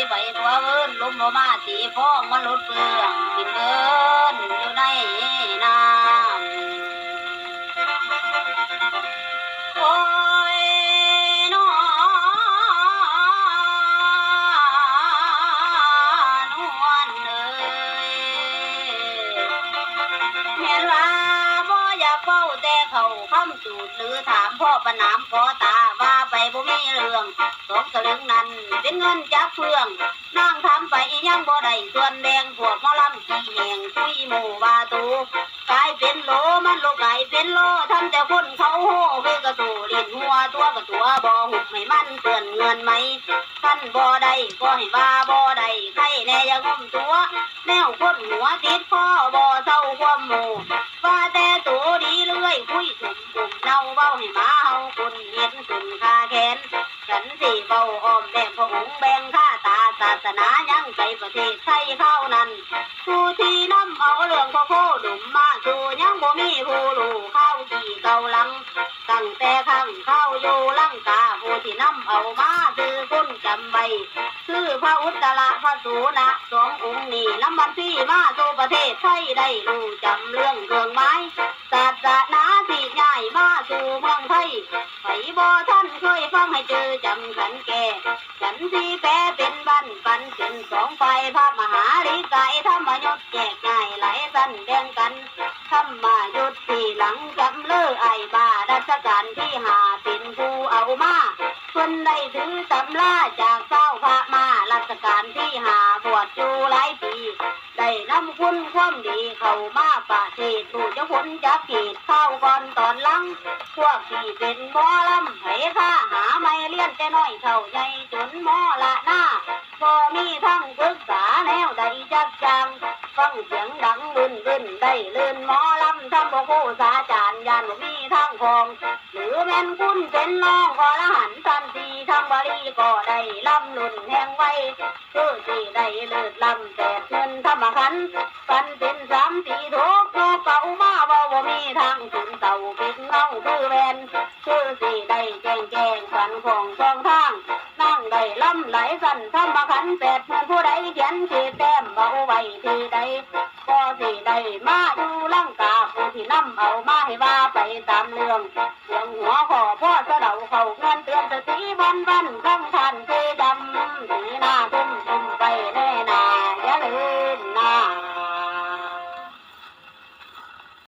บ่มาสีฟองมันลดเปลืองกินเกินอยู่ในน้ำโอ้ยน้อนวลเอ้ยแม่นว่าบ่อยากเฝ้าแต่เขาคำจูดหรือถามพ่อประนามขอตาว่าไปบ่มีเรื่องสองสลึงนั้น เป็นเงินจากเฟืองนางทำไปอียังบ่ได้ส่วนแดงพวกมอลำขี้แหงคุยหมู่วาตูกลายเป็นโลมันโลกลายเป็นโลทำแต่คนเขาโห่คือกระตูเล่นหัวตัวกระตัวบ่หุบให้มันเตือนเงินไหมท่านบ่ได้ก็ให้ว่าบ่ได้ใครแน่อยังงมตัว แนวคนหัวติดพ่อบ่เศร้าความหมู่ว่าแต่ตัวดีเรื่อยคุยถุ่มปุ่มเน่าเบ้าให้มาเฮาคนเห็นขึ้นคาแขน ฉันสิเบาอ้อมแบ่งพระองค์แบ่งข้าตาศาสนายังใจประเทศไทยเข้านั้นผู้ที่นำเอาเรื่องพ่อโคดุมมาสู่ยังบ่มีผู้รู้เข้าที่เก่าลังตั้งแต่ข้างเข้าอยู่ลังกาผู้ที่นำเอามาคือคนจำไว้คือพระอุตตระพระสูนะสององค์นี้น้ำมันที่มาสู่ประเทศไทยได้รู้จำเรื่องเครื่องไม้ศาสนาที่ใหญ่มาสู่เมืองไทยไผบ่ท่า ฟังให้เจอจำขันแก่ฉันที่แปรเป็นบันปันเป็นสองไฟพระมหาลิกายธรรมยศแจกง่ายไหลสั้นแดงกันธรรมยุทธที่หลังจำเลือไอ้บารัชการที่หาเป็นผู้เอามาคนได้ถือตำลาจากเจ้าพระมารัชการที่หา บวชจูหลายปี ได้นำคุณความดีเข้ามาประเทศผู้เจ้าผลจักขีดเข้าก่อนตอนหลัง พวกที่เป็นหมอลำไผข้าหาไม่เลี้ยนแต่น้อยเท่าใหญ่จนหมอละหน้าพอมีทั้งปรึกษาแนวใดจักจังฟังเสียงดังบึนบึนได้ลื่นหมอลำทำบ่คู่สาจานยานมีทางคอง หรือแมนคุณเป็นน้องกอดหันทันทีทางบารีก็ได้ลำลุ่นแห่งไว้คือสีได้เลิศลำแต่เงินธรรมขันปันเป็นสามสีทุกโลกเก่ามาบ่บ่มีทางถึงเต่าเป็นเงาคือแวนคือสีได้แจง สันของสองทางนั่งได้ลำไหลสันธรรมขันแปดเงินผู้ใดเขียนขีดแต้มเบาไว้ที่ใดก็สีใดมาดูลังกาผู้ที่นำเอามาให้ว่าไปตามเรื่องเสียงหัวขอพ่อเสดาเขาเงินเตือนสติวันวันต้องทันเท